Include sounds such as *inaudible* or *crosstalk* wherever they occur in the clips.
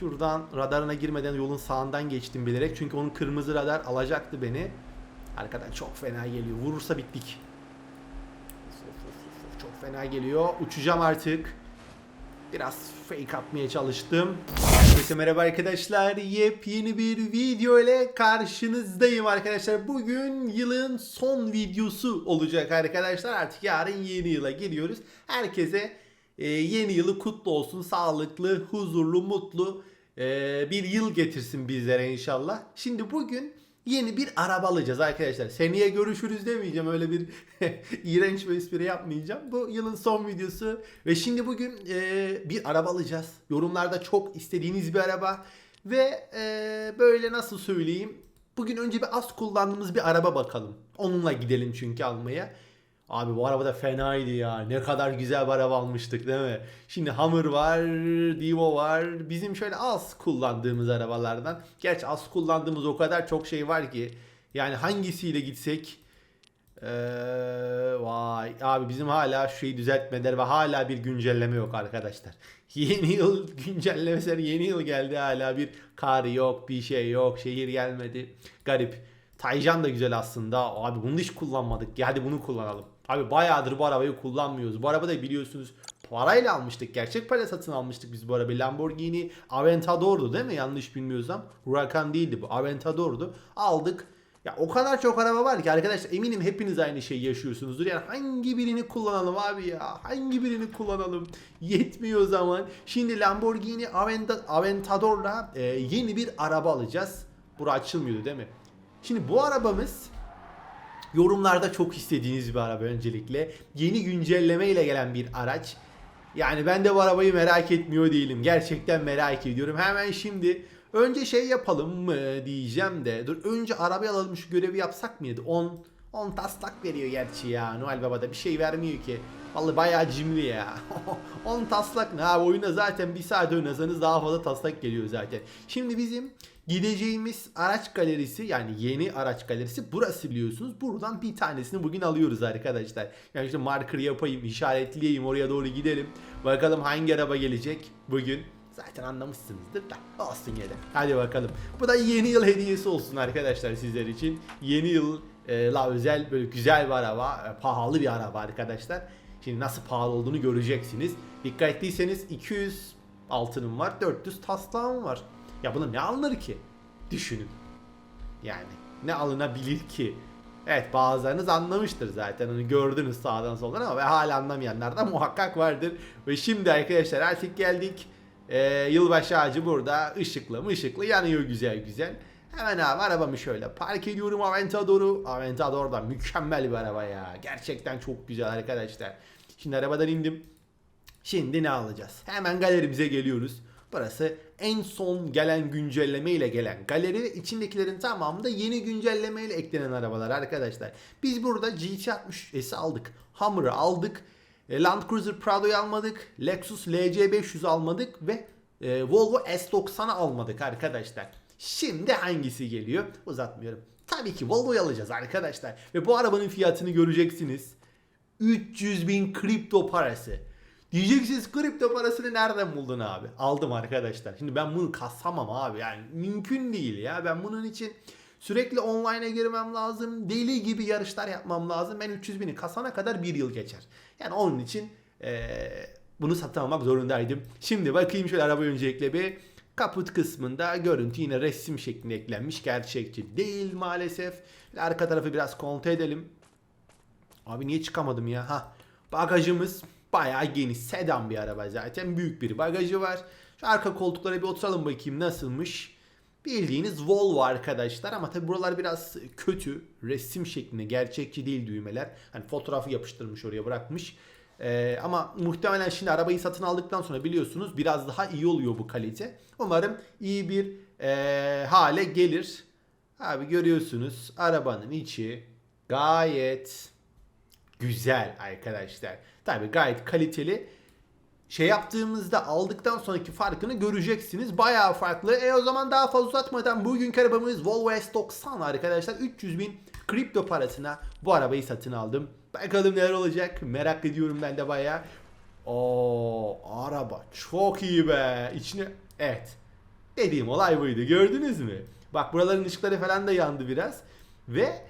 Şuradan radarına girmeden yolun sağından geçtim bilerek. Çünkü onun kırmızı radar alacaktı beni. Arkadan çok fena geliyor. Vurursa bittik. Çok fena geliyor. Uçacağım artık. Biraz fake atmaya çalıştım. Herkese merhaba arkadaşlar. Yepyeni bir video ile karşınızdayım arkadaşlar. Bugün yılın son videosu olacak arkadaşlar. Artık yarın yeni yıla giriyoruz. Herkese e, yeni yılı kutlu olsun. Sağlıklı, huzurlu, mutlu e, bir yıl getirsin bizlere inşallah. Şimdi bugün yeni bir araba alacağız arkadaşlar. Seneye görüşürüz demeyeceğim. Öyle bir *laughs* iğrenç bir espri yapmayacağım. Bu yılın son videosu. Ve şimdi bugün e, bir araba alacağız. Yorumlarda çok istediğiniz bir araba. Ve e, böyle nasıl söyleyeyim. Bugün önce bir az kullandığımız bir araba bakalım. Onunla gidelim çünkü almaya. Abi bu araba da fenaydı ya. Ne kadar güzel bir araba almıştık değil mi? Şimdi Hummer var, Divo var. Bizim şöyle az kullandığımız arabalardan. Gerçi az kullandığımız o kadar çok şey var ki. Yani hangisiyle gitsek ee, vay abi bizim hala şu şeyi düzeltmediler ve hala bir güncelleme yok arkadaşlar. *laughs* Yeni yıl güncellemeleri yeni yıl geldi hala bir kar yok bir şey yok şehir gelmedi. Garip. Taycan da güzel aslında. Abi bunu hiç kullanmadık. Ya hadi bunu kullanalım. Abi bayağıdır bu arabayı kullanmıyoruz. Bu araba da biliyorsunuz parayla almıştık. Gerçek parayla satın almıştık biz bu arabayı. Lamborghini Aventador'du değil mi? Yanlış bilmiyorsam. Huracan değildi bu. Aventador'du. Aldık. Ya o kadar çok araba var ki arkadaşlar eminim hepiniz aynı şeyi yaşıyorsunuzdur. Yani hangi birini kullanalım abi ya? Hangi birini kullanalım? Yetmiyor zaman. Şimdi Lamborghini Aventa- Aventador'la e, yeni bir araba alacağız. Bura açılmıyordu değil mi? Şimdi bu arabamız yorumlarda çok istediğiniz bir araba öncelikle. Yeni güncelleme ile gelen bir araç. Yani ben de bu arabayı merak etmiyor değilim. Gerçekten merak ediyorum. Hemen şimdi önce şey yapalım mı diyeceğim de. Dur önce arabayı alalım şu görevi yapsak mıydı? 10 10 taslak veriyor gerçi ya. Noel Baba da bir şey vermiyor ki. Vallahi bayağı cimri ya. *laughs* 10 taslak ne abi oyuna zaten bir saat oynasanız daha fazla taslak geliyor zaten. Şimdi bizim gideceğimiz araç galerisi yani yeni araç galerisi burası biliyorsunuz. Buradan bir tanesini bugün alıyoruz arkadaşlar. Yani işte marker yapayım, işaretleyeyim, oraya doğru gidelim. Bakalım hangi araba gelecek bugün. Zaten anlamışsınızdır da olsun yine. Hadi bakalım. Bu da yeni yıl hediyesi olsun arkadaşlar sizler için. Yeni yıl e, la özel böyle güzel bir araba, e, pahalı bir araba arkadaşlar. Şimdi nasıl pahalı olduğunu göreceksiniz. Dikkat ettiyseniz 200 altınım var, 400 taslağım var. Ya buna ne alınır ki? Düşünün. Yani ne alınabilir ki? Evet bazılarınız anlamıştır zaten onu gördünüz sağdan soldan ama ve hala anlamayanlar da *laughs* muhakkak vardır. Ve şimdi arkadaşlar artık geldik. Ee, yılbaşı ağacı burada ışıklı mı ışıklı yanıyor güzel güzel. Hemen abi arabamı şöyle park ediyorum Aventador'u. Aventador da mükemmel bir araba ya. Gerçekten çok güzel arkadaşlar. Şimdi arabadan indim. Şimdi ne alacağız? Hemen galerimize geliyoruz. Burası en son gelen güncelleme ile gelen galeri içindekilerin tamamı da yeni güncelleme ile eklenen arabalar arkadaşlar. Biz burada GT60S'i aldık. Hummer'ı aldık. e, Land Cruiser Prado'yu almadık. Lexus LC500 almadık ve e, Volvo S90'ı almadık arkadaşlar. Şimdi hangisi geliyor? Uzatmıyorum. Tabii ki Volvo'yu alacağız arkadaşlar. Ve bu arabanın fiyatını göreceksiniz. 300 bin kripto parası. Diyeceksiniz kripto parasını nereden buldun abi? Aldım arkadaşlar. Şimdi ben bunu kasamam abi. Yani mümkün değil ya. Ben bunun için sürekli online'a girmem lazım. Deli gibi yarışlar yapmam lazım. Ben 300 bini kasana kadar bir yıl geçer. Yani onun için eee, bunu satın almak zorundaydım. Şimdi bakayım şöyle araba öncelikle bir kaput kısmında görüntü yine resim şeklinde eklenmiş. Gerçekçi değil maalesef. Arka tarafı biraz kontrol edelim. Abi niye çıkamadım ya? Ha. Bagajımız bayağı geniş. Sedan bir araba zaten. Büyük bir bagajı var. Şu arka koltuklara bir oturalım bakayım nasılmış. Bildiğiniz Volvo arkadaşlar ama tabi buralar biraz kötü. Resim şeklinde gerçekçi değil düğmeler. Hani fotoğrafı yapıştırmış oraya bırakmış. Ee, ama muhtemelen şimdi arabayı satın aldıktan sonra biliyorsunuz biraz daha iyi oluyor bu kalite. Umarım iyi bir ee, hale gelir. Abi görüyorsunuz arabanın içi gayet güzel arkadaşlar. Tabi gayet kaliteli. Şey yaptığımızda aldıktan sonraki farkını göreceksiniz. Bayağı farklı. E o zaman daha fazla uzatmadan bugünkü arabamız Volvo S90 arkadaşlar. 300 bin kripto parasına bu arabayı satın aldım. Bakalım neler olacak. Merak ediyorum ben de bayağı. Oo araba çok iyi be. İçine evet. Dediğim olay buydu. Gördünüz mü? Bak buraların ışıkları falan da yandı biraz. Ve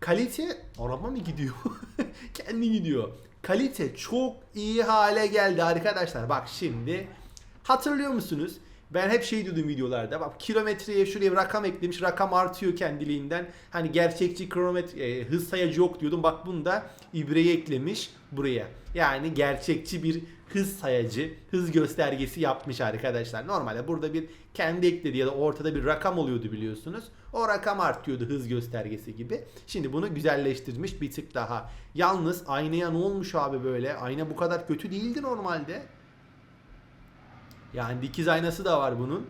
kalite araba mı gidiyor? *laughs* Kendi gidiyor. Kalite çok iyi hale geldi arkadaşlar. Bak şimdi hatırlıyor musunuz? Ben hep şey diyordum videolarda. Bak kilometreye şuraya rakam eklemiş. Rakam artıyor kendiliğinden. Hani gerçekçi kilometre e, hız sayacı yok diyordum. Bak bunu da ibreyi eklemiş buraya. Yani gerçekçi bir hız sayacı, hız göstergesi yapmış arkadaşlar. Normalde burada bir kendi ekledi ya da ortada bir rakam oluyordu biliyorsunuz. O rakam artıyordu hız göstergesi gibi. Şimdi bunu güzelleştirmiş bir tık daha. Yalnız aynaya ne olmuş abi böyle? Ayna bu kadar kötü değildi normalde. Yani dikiz aynası da var bunun.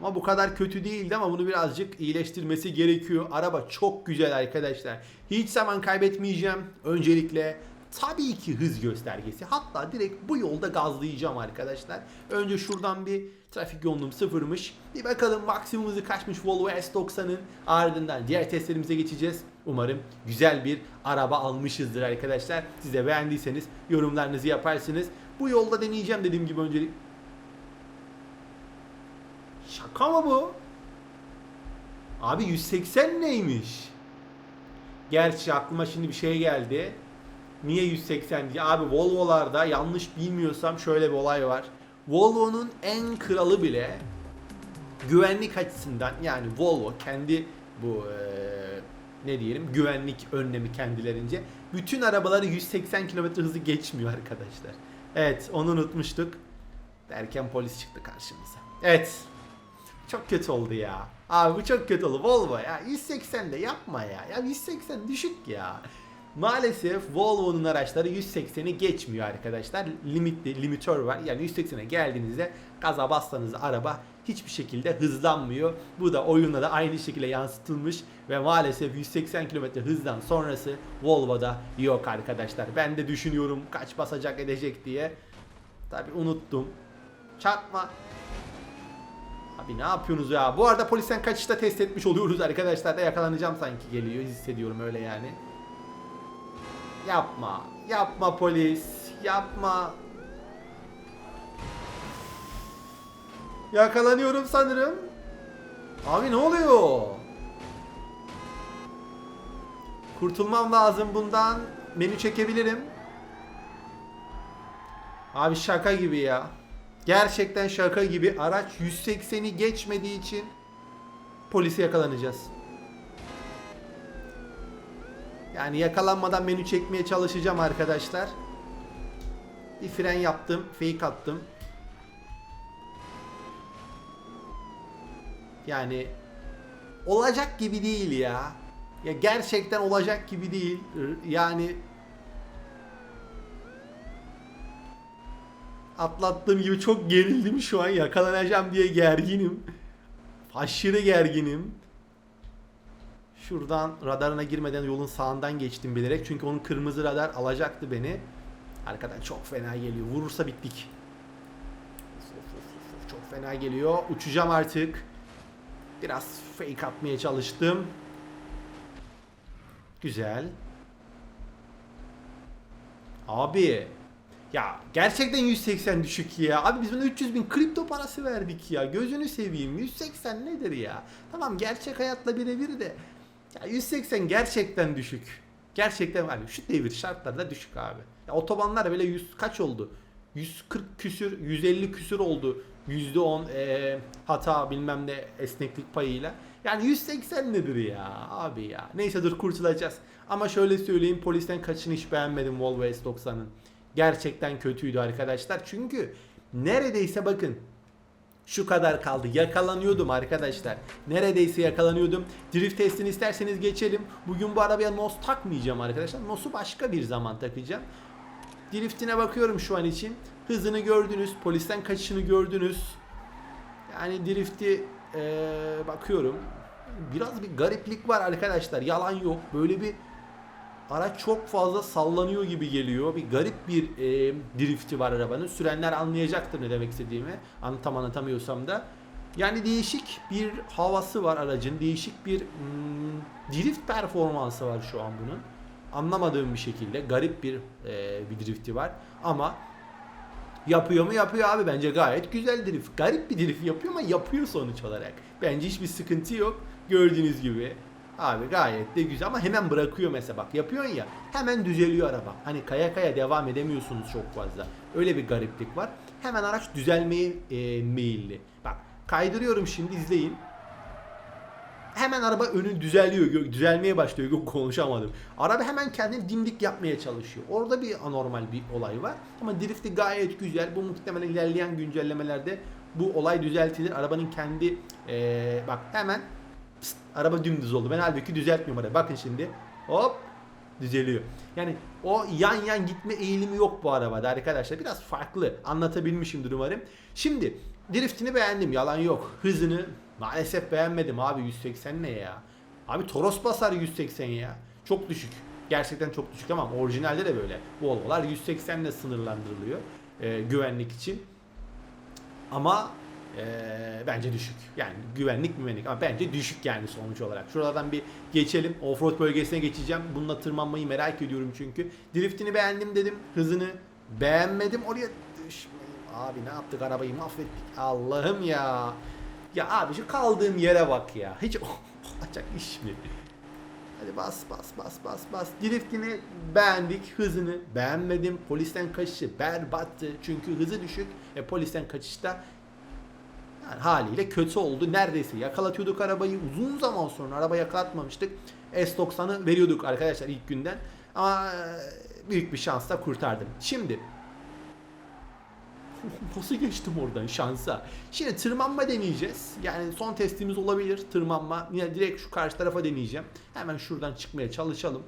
Ama bu kadar kötü değildi ama bunu birazcık iyileştirmesi gerekiyor. Araba çok güzel arkadaşlar. Hiç zaman kaybetmeyeceğim. Öncelikle tabii ki hız göstergesi. Hatta direkt bu yolda gazlayacağım arkadaşlar. Önce şuradan bir trafik yoğunluğum sıfırmış. Bir bakalım maksimum hızı kaçmış Volvo S90'ın. Ardından diğer testlerimize geçeceğiz. Umarım güzel bir araba almışızdır arkadaşlar. Siz de beğendiyseniz yorumlarınızı yaparsınız. Bu yolda deneyeceğim dediğim gibi öncelik. Şaka mı bu? Abi 180 neymiş? Gerçi aklıma şimdi bir şey geldi. Niye 180 diye? Abi Volvo'larda yanlış bilmiyorsam şöyle bir olay var. Volvo'nun en kralı bile güvenlik açısından yani Volvo kendi bu eee, ne diyelim güvenlik önlemi kendilerince bütün arabaları 180 km hızı geçmiyor arkadaşlar. Evet onu unutmuştuk. Derken polis çıktı karşımıza. Evet çok kötü oldu ya. Abi bu çok kötü oldu. Volvo ya 180 de yapma ya. Ya 180 düşük ya. Maalesef Volvo'nun araçları 180'i geçmiyor arkadaşlar. Limitli, limitör var. Yani 180'e geldiğinizde gaza bastığınız araba hiçbir şekilde hızlanmıyor. Bu da oyunda da aynı şekilde yansıtılmış ve maalesef 180 km hızdan sonrası Volvo'da yok arkadaşlar. Ben de düşünüyorum kaç basacak edecek diye. Tabi unuttum. Çarpma. Abi ne yapıyorsunuz ya? Bu arada polisten kaçışta test etmiş oluyoruz arkadaşlar da yakalanacağım sanki geliyor. Hissediyorum öyle yani. Yapma. Yapma polis. Yapma. Yakalanıyorum sanırım. Abi ne oluyor? Kurtulmam lazım bundan. Menü çekebilirim. Abi şaka gibi ya. Gerçekten şaka gibi. Araç 180'i geçmediği için polise yakalanacağız. Yani yakalanmadan menü çekmeye çalışacağım arkadaşlar. Bir fren yaptım, fake attım. Yani olacak gibi değil ya. Ya gerçekten olacak gibi değil. Yani atlattığım gibi çok gerildim şu an. Yakalanacağım diye gerginim. Aşırı gerginim. Şuradan radarına girmeden yolun sağından geçtim bilerek. Çünkü onun kırmızı radar alacaktı beni. Arkadan çok fena geliyor. Vurursa bittik. Çok fena geliyor. Uçacağım artık. Biraz fake atmaya çalıştım. Güzel. Abi. Ya gerçekten 180 düşük ya. Abi biz buna 300 bin kripto parası verdik ya. Gözünü seveyim. 180 nedir ya? Tamam gerçek hayatla birebir de. Ya 180 gerçekten düşük. Gerçekten var. Şu devir şartlarda düşük abi. Ya otobanlar böyle 100 kaç oldu? 140 küsür, 150 küsür oldu. %10 e, hata bilmem ne esneklik payıyla. Yani 180 nedir ya abi ya. Neyse dur kurtulacağız. Ama şöyle söyleyeyim polisten kaçını hiç beğenmedim Volvo S90'ın. Gerçekten kötüydü arkadaşlar. Çünkü neredeyse bakın şu kadar kaldı. Yakalanıyordum arkadaşlar. Neredeyse yakalanıyordum. Drift testini isterseniz geçelim. Bugün bu arabaya NOS takmayacağım arkadaşlar. NOS'u başka bir zaman takacağım. Driftine bakıyorum şu an için. Hızını gördünüz. Polisten kaçışını gördünüz. Yani drifti eee, bakıyorum. Biraz bir gariplik var arkadaşlar. Yalan yok. Böyle bir araç çok fazla sallanıyor gibi geliyor. Bir garip bir e, drifti var arabanın. Sürenler anlayacaktır ne demek istediğimi. Anlatam anlatamıyorsam da. Yani değişik bir havası var aracın. Değişik bir hmm, drift performansı var şu an bunun. Anlamadığım bir şekilde garip bir e, bir drifti var. Ama Yapıyor mu? Yapıyor abi. Bence gayet güzel drift. Garip bir drift yapıyor ama yapıyor sonuç olarak. Bence hiçbir sıkıntı yok. Gördüğünüz gibi. Abi gayet de güzel ama hemen bırakıyor mesela bak yapıyorsun ya hemen düzeliyor araba. Hani kaya kaya devam edemiyorsunuz çok fazla. Öyle bir gariplik var. Hemen araç düzelmeye e, meyilli. Bak kaydırıyorum şimdi izleyin. Hemen araba önü düzeliyor, düzelmeye başlıyor. Yok konuşamadım. Araba hemen kendini dimdik yapmaya çalışıyor. Orada bir anormal bir olay var. Ama drifti gayet güzel. Bu muhtemelen ilerleyen güncellemelerde bu olay düzeltilir. Arabanın kendi eee, bak hemen pst, araba dümdüz oldu. Ben halbuki düzeltmiyorum arabayı. Bakın şimdi. Hop düzeliyor. Yani o yan yan gitme eğilimi yok bu arabada arkadaşlar. Biraz farklı. Anlatabilmişimdir umarım. Şimdi driftini beğendim. Yalan yok. Hızını maalesef beğenmedim abi. 180 ne ya? Abi Toros basar 180 ya. Çok düşük. Gerçekten çok düşük ama orijinalde de böyle. Volvo'lar 180 ile sınırlandırılıyor. e, güvenlik için. Ama eee, bence düşük. Yani güvenlik güvenlik ama bence düşük yani sonuç olarak. Şuradan bir geçelim. Offroad bölgesine geçeceğim. Bununla tırmanmayı merak ediyorum çünkü. Driftini beğendim dedim. Hızını beğenmedim. Oraya düşmeyeyim. Abi ne yaptık arabayı mahvettik. Allah'ım ya. Ya abi şu kaldığım yere bak ya. Hiç *laughs* olacak iş mi? Hadi bas bas bas bas bas. Driftini beğendik. Hızını beğenmedim. Polisten kaçışı berbattı. Çünkü hızı düşük. E polisten kaçışta yani haliyle kötü oldu. Neredeyse yakalatıyorduk arabayı. Uzun zaman sonra araba yakalatmamıştık. S90'ı veriyorduk arkadaşlar ilk günden. Ama e, büyük bir şansla kurtardım. Şimdi *laughs* Nasıl geçtim oradan şansa? Şimdi tırmanma deneyeceğiz. Yani son testimiz olabilir tırmanma. Yine direkt şu karşı tarafa deneyeceğim. Hemen şuradan çıkmaya çalışalım.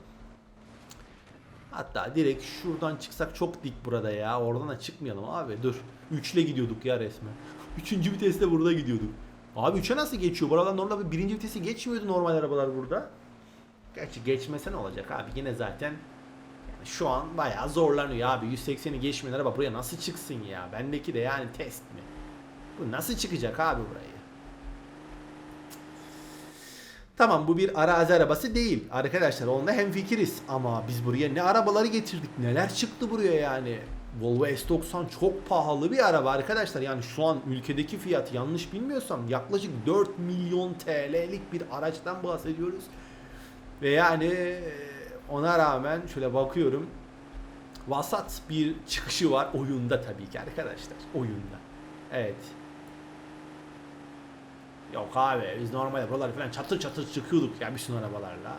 Hatta direkt şuradan çıksak çok dik burada ya. Oradan da çıkmayalım abi. Dur. Üçle gidiyorduk ya resmen. *laughs* Üçüncü viteste burada gidiyorduk. Abi üçe nasıl geçiyor? Buralar normalde birinci vitesi geçmiyordu normal arabalar burada. Gerçi geçmese ne olacak abi? Yine zaten yani şu an bayağı zorlanıyor abi. 180'i geçmeyen araba buraya nasıl çıksın ya? Bendeki de yani test mi? Bu nasıl çıkacak abi burayı? Tamam bu bir arazi arabası değil. Arkadaşlar onunla hemfikiriz. Ama biz buraya ne arabaları getirdik. Neler çıktı buraya yani. Volvo S90 çok pahalı bir araba arkadaşlar. Yani şu an ülkedeki fiyat yanlış bilmiyorsam yaklaşık 4 milyon TL'lik bir araçtan bahsediyoruz. Ve yani e, ona rağmen şöyle bakıyorum. Vasat bir çıkışı var oyunda tabii ki arkadaşlar. Oyunda. Evet. Yok abi biz normalde buraları falan çatır çatır çıkıyorduk ya bir arabalarla.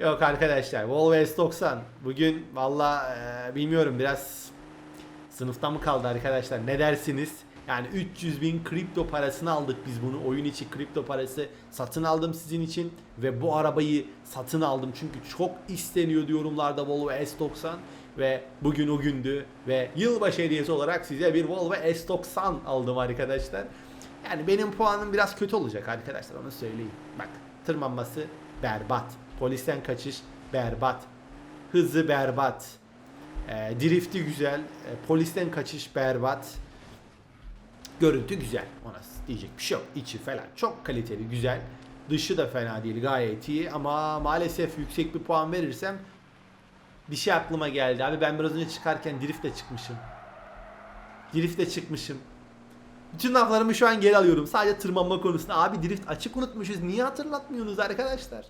Yok arkadaşlar Volvo S90 bugün valla e, bilmiyorum biraz sınıfta mı kaldı arkadaşlar ne dersiniz? Yani 300 bin kripto parasını aldık biz bunu oyun içi kripto parası satın aldım sizin için ve bu arabayı satın aldım çünkü çok isteniyor yorumlarda Volvo S90 ve bugün o gündü ve yılbaşı hediyesi olarak size bir Volvo S90 aldım arkadaşlar. Yani benim puanım biraz kötü olacak arkadaşlar onu söyleyeyim. Bak tırmanması berbat. Polisten kaçış berbat. Hızı berbat. E, drifti güzel. E, polisten kaçış berbat. Görüntü güzel. Ona diyecek bir şey yok. İçi falan çok kaliteli, güzel. Dışı da fena değil, gayet iyi ama maalesef yüksek bir puan verirsem bir şey aklıma geldi. Abi ben biraz önce çıkarken driftle çıkmışım. Driftle çıkmışım. Bütün laflarımı şu an geri alıyorum. Sadece tırmanma konusunda. Abi drift açık unutmuşuz. Niye hatırlatmıyorsunuz arkadaşlar?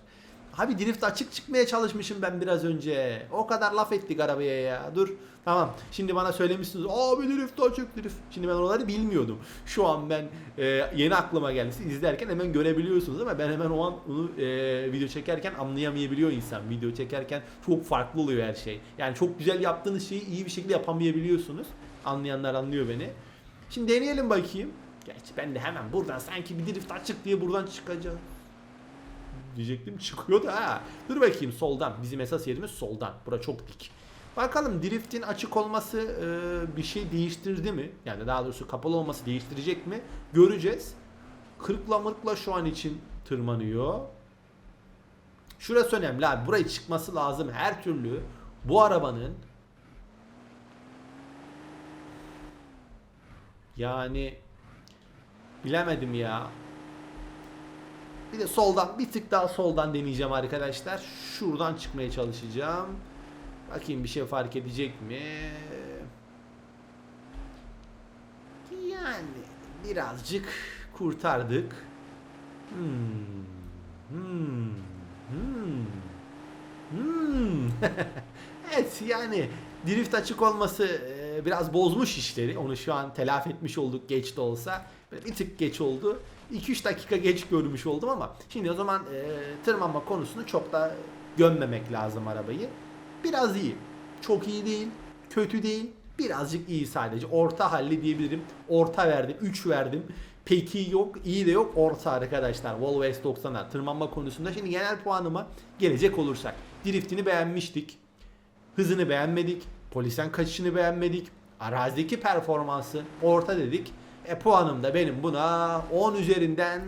Abi drift açık çıkmaya çalışmışım ben biraz önce. O kadar laf ettik arabaya ya. Dur. Tamam. Şimdi bana söylemişsiniz. Abi drift açık drift. Şimdi ben oraları bilmiyordum. Şu an ben e, yeni aklıma geldi. Siz izlerken hemen görebiliyorsunuz ama ben hemen o an onu e, video çekerken anlayamayabiliyor insan. Video çekerken çok farklı oluyor her şey. Yani çok güzel yaptığınız şeyi iyi bir şekilde yapamayabiliyorsunuz. Anlayanlar anlıyor beni. Şimdi deneyelim bakayım. Gerçi ben de hemen buradan sanki bir drift açık diye buradan çıkacağım diyecektim çıkıyor da ha. Dur bakayım soldan. Bizim esas yerimiz soldan. Bura çok dik. Bakalım driftin açık olması e, bir şey değiştirdi mi? Yani daha doğrusu kapalı olması değiştirecek mi? Göreceğiz. Kırkla mırkla şu an için tırmanıyor. Şurası önemli abi. Burayı çıkması lazım her türlü. Bu arabanın yani bilemedim ya. Bir de soldan bir tık daha soldan deneyeceğim arkadaşlar. Şuradan çıkmaya çalışacağım. Bakayım bir şey fark edecek mi? Yani birazcık kurtardık. Hmm. Hmm. Hmm. Hmm. *laughs* evet yani drift açık olması e, biraz bozmuş işleri. Onu şu an telafi etmiş olduk geç de olsa. Bir tık geç oldu. 2-3 dakika geç görmüş oldum ama şimdi o zaman e, tırmanma konusunu çok da gömmemek lazım arabayı. Biraz iyi. Çok iyi değil. Kötü değil. Birazcık iyi sadece. Orta halli diyebilirim. Orta verdim. 3 verdim. Peki yok. iyi de yok. Orta arkadaşlar. Volvo S90'lar tırmanma konusunda. Şimdi genel puanıma gelecek olursak. Driftini beğenmiştik. Hızını beğenmedik. Polisten kaçışını beğenmedik. Arazideki performansı orta dedik. E puanım da benim buna 10 üzerinden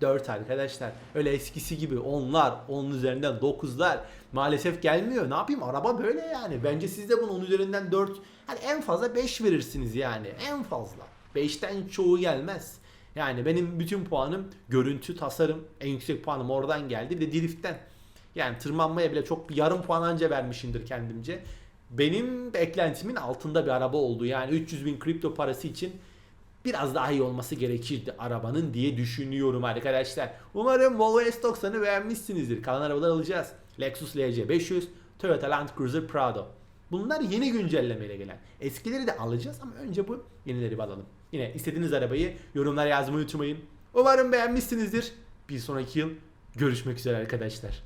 4 arkadaşlar. Öyle eskisi gibi onlar 10 üzerinden 9'lar maalesef gelmiyor. Ne yapayım araba böyle yani. Bence siz de bunu 10 üzerinden 4 hani en fazla 5 verirsiniz yani. En fazla. 5'ten çoğu gelmez. Yani benim bütün puanım görüntü, tasarım. En yüksek puanım oradan geldi. Bir de drift'ten. Yani tırmanmaya bile çok yarım puan anca vermişimdir kendimce. Benim beklentimin altında bir araba oldu. Yani 300 bin kripto parası için biraz daha iyi olması gerekirdi arabanın diye düşünüyorum arkadaşlar. Umarım Volvo S90'ı beğenmişsinizdir. Kalan arabalar alacağız. Lexus LC500, Toyota Land Cruiser Prado. Bunlar yeni güncellemeyle gelen. Eskileri de alacağız ama önce bu yenileri bir alalım. Yine istediğiniz arabayı yorumlara yazmayı unutmayın. Umarım beğenmişsinizdir. Bir sonraki yıl görüşmek üzere arkadaşlar.